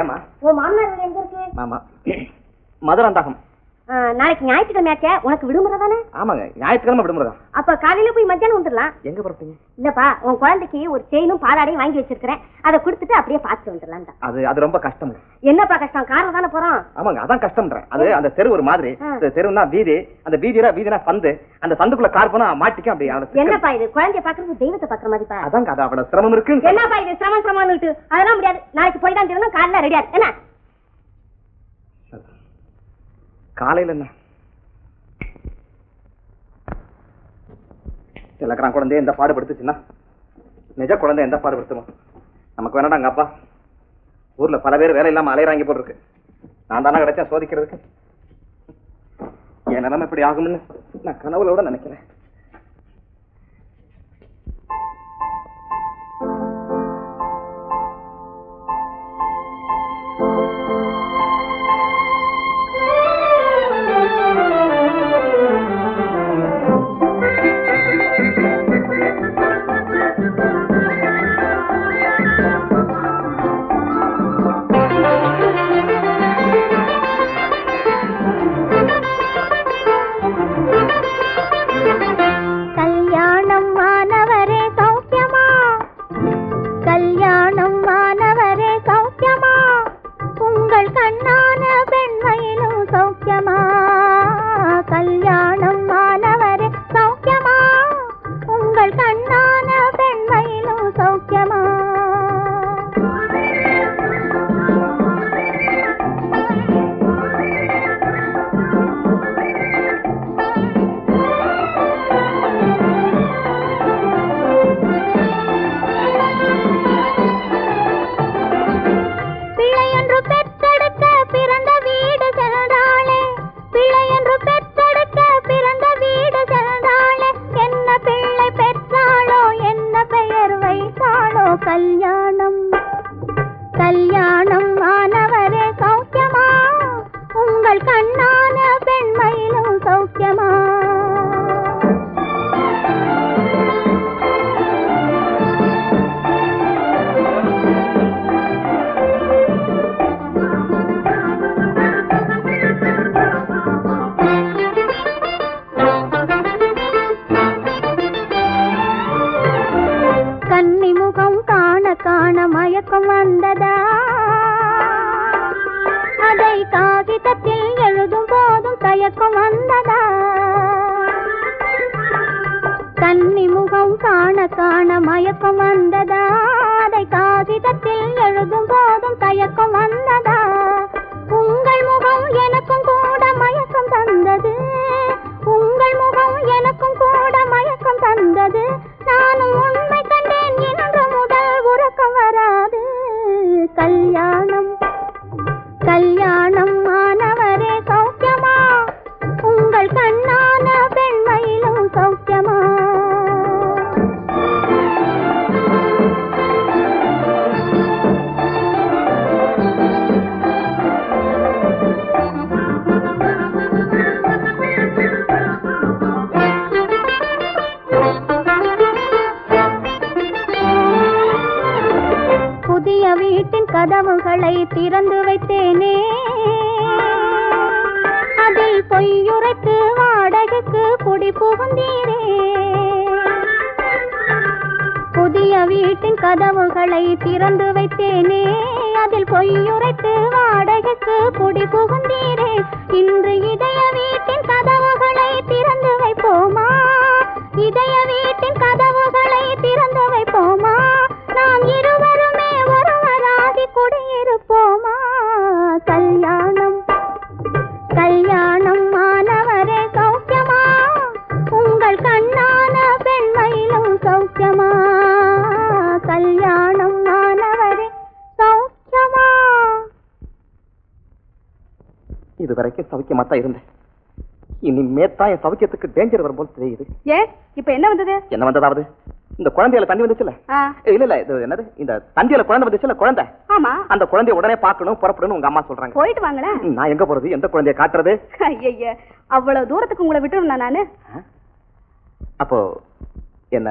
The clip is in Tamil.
ஏமா உன் மாமனார் எங்க இருக்கு? ஆமா மதுராந்தகம். நாளைக்கு ஞாயிற்றுக்கிழமை ஆச்சே உனக்கு விடுமுறை தானே? ஆமாங்க ஞாயிற்றுக்கிழமை விடுமுறை தான். அப்ப காலையில போய் மத்தியானம் வந்துடலாம். எங்க புறப்பட்டீங்க இல்லப்பா உன் குழந்தைக்கு ஒரு செயினும் பாலாடையும் வாங்கி வச்சிருக்கிறேன். அதை கொடுத்துட்டு அப்படியே பார்த்துட்டு வந்துடலாம் அது அது ரொம்ப கஷ்டம் என்னப்பா கஷ்டம்? கார்ல தானே போறோம். ஆமாங்க அதான் கஷ்டம்ன்றேன் அது அந்த தெரு ஒரு மாதிரி. தெருவுனா வீதி. அந்த வீதினா வீதினா சந்து அந்த சந்துக்குள்ள கார் போனா மாட்டிக்கும் அப்படி. என்னப்பா இது? குழந்தைய பாக்குறது தெய்வத்தை பாக்குற மாதிரிப்பா? அதாங்க அது அவளோட சிரமம் இருக்குன்னு என்னப்பா இது? சிரமம் சிரமம்னுட்டு அதெல்லாம் முடியாது. நாளைக்கு போய் தான் தரணும் காலைல ரெடியா என்ன? காலையில் என்ன? இலக்கணம் குழந்தைய எந்த பாடுபடுத்துச்சுன்னா? நிஜ குழந்தை எந்த பாடுபடுத்துமோ? நமக்கு வேணாடா அப்பா. ஊர்ல பல பேர் வேலை இல்லாமல் அலையிறாங்க போல் இருக்கு நான் தானே கிடைச்சேன் சோதிக்கிறதுக்கு. என் நிலைமை இப்படி ஆகும்னு நான் கனவுல விட நினைக்கிறேன். கண்ணான பெண்மையிலும் சௌக்கியமா al காகிதத்தில் எழுதும் போதும் தயக்கம் வந்ததா? கன்னி முகம் காண காண மயக்கம் வந்ததா? அதை காகிதத்தில் எழுதும் போதும் தயக்கம் வந்ததா? உங்கள் முகம் எனக்கும் கூட மயக்கம் தந்தது. உங்கள் முகம் எனக்கும் கூட மயக்கம் தந்தது. நானும் உண்மை கண்டேன் இன்று முதல் உறக்கம் வராது. கல்யாணம் கல்யாணம் இதயத்தின் கதவுகளை திறந்து வைத்தேனே. அதில் பொய்யுரைத்து வாடகைக்கு குடி புகுந்தீரே. புதிய வீட்டின் கதவுகளை திறந்து வைத்தேனே. அதில் பொய்யுரைத்து வாடகைக்கு குடி புகுந்தீரே. இன்று இதய இது வரைக்கும் சௌக்கியமா தான் இருந்தேன் இனிமேத்தான் என் சௌக்கியத்துக்கு டேஞ்சர் வரும் போல் தெரியுது. ஏ இப்ப என்ன வந்தது? என்ன வந்ததாவது? இந்த குழந்தையில தண்ணி வந்துச்சுல? இல்ல இல்ல இது என்னது? இந்த தந்தியில குழந்தை வந்துச்சுல குழந்தை? ஆமா. அந்த குழந்தைய உடனே பார்க்கணும் புறப்படணும் உங்க அம்மா சொல்றாங்க. போயிட்டு வாங்களேன். நான் எங்க போறது? எந்த குழந்தைய காட்டுறது? அவ்வளவு தூரத்துக்கு உங்களை விட்டுருந்தா நானு? அப்போ என்ன?